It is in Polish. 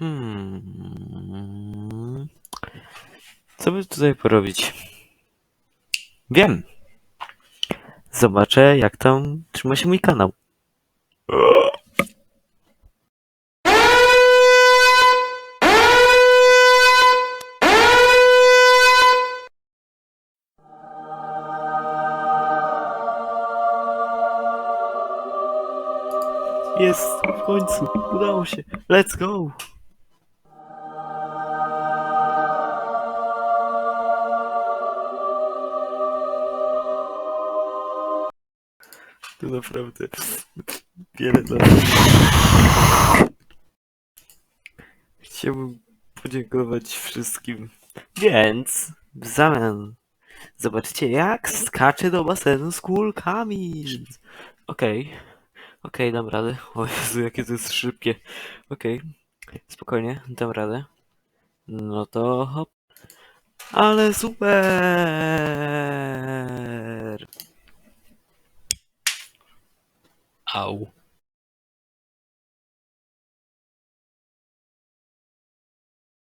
Hmm. Co by tutaj porobić? Wiem. Zobaczę, jak tam trzyma się mój kanał. Jest, w końcu, udało się. Let's go! To naprawdę wiele lat. Chciałbym podziękować wszystkim. Więc w zamian zobaczycie jak skaczę do basenu z kulkami. Okej. Okej, dam radę. O Jezu, jakie to jest szybkie. Okej, spokojnie, dam radę. No to hop. Ale super! how